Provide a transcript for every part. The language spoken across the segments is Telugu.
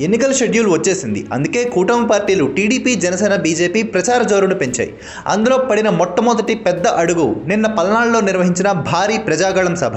ఎన్నికల షెడ్యూల్ వచ్చేసింది. అందుకే కూటమి పార్టీలు టీడీపీ జనసేన బీజేపీ ప్రచార జోరును పెంచాయి. అందులో పడిన మొట్టమొదటి పెద్ద అడుగు నిన్న పల్నాడులో నిర్వహించిన భారీ ప్రజాగళం సభ.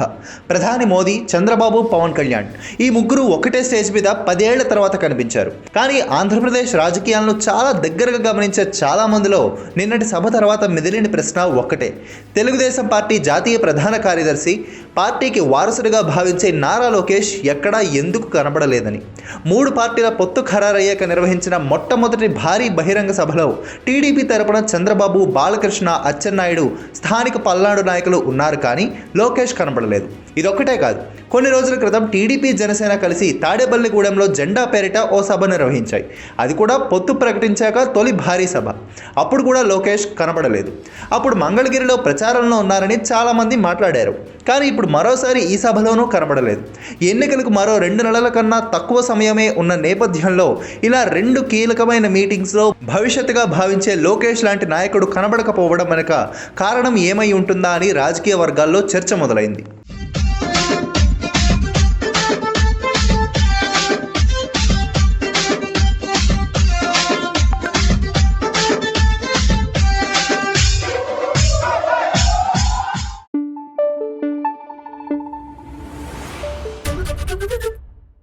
ప్రధాని మోదీ చంద్రబాబు పవన్ కళ్యాణ్ ఈ ముగ్గురు ఒకటే స్టేజ్ మీద పదేళ్ళ తర్వాత కనిపించారు. కానీ ఆంధ్రప్రదేశ్ రాజకీయాలను చాలా దగ్గరగా గమనించే చాలా మందిలో నిన్నటి సభ తర్వాత మెదిలిన ప్రశ్న ఒక్కటే. తెలుగుదేశం పార్టీ జాతీయ ప్రధాన కార్యదర్శి పార్టీకి వారసుడిగా భావించే నారా లోకేష్ ఎక్కడా ఎందుకు కనబడలేదని. మూడు పార్టీ పార్టీల పొత్తు ఖరారయ్యాక నిర్వహించిన మొట్టమొదటి భారీ బహిరంగ సభలో టీడీపీ తరపున చంద్రబాబు బాలకృష్ణ అచ్చెన్నాయుడు స్థానిక పల్నాడు నాయకులు ఉన్నారు కానీ లోకేష్ కనబడలేదు. ఇదొక్కటే కాదు. కొన్ని రోజుల క్రితం టీడీపీ జనసేన కలిసి తాడేపల్లిగూడెంలో జెండా పేరిట ఓ సభ నిర్వహించాయి. అది కూడా పొత్తు ప్రకటించాక తొలి భారీ సభ. అప్పుడు కూడా లోకేష్ కనబడలేదు. అప్పుడు మంగళగిరిలో ప్రచారంలో ఉన్నారని చాలామంది మాట్లాడారు. కానీ ఇప్పుడు మరోసారి ఈ సభలోనూ కనబడలేదు. ఎన్నికలకు మరో రెండు నెలల కన్నా తక్కువ సమయమే ఉన్న నేపథ్యంలో ఇలా రెండు కీలకమైన మీటింగ్స్లో భవిష్యత్తుగా భావించే లోకేష్ లాంటి నాయకుడు కనబడకపోవడం వెనక కారణం ఏమై ఉంటుందా అని రాజకీయ వర్గాల్లో చర్చ మొదలైంది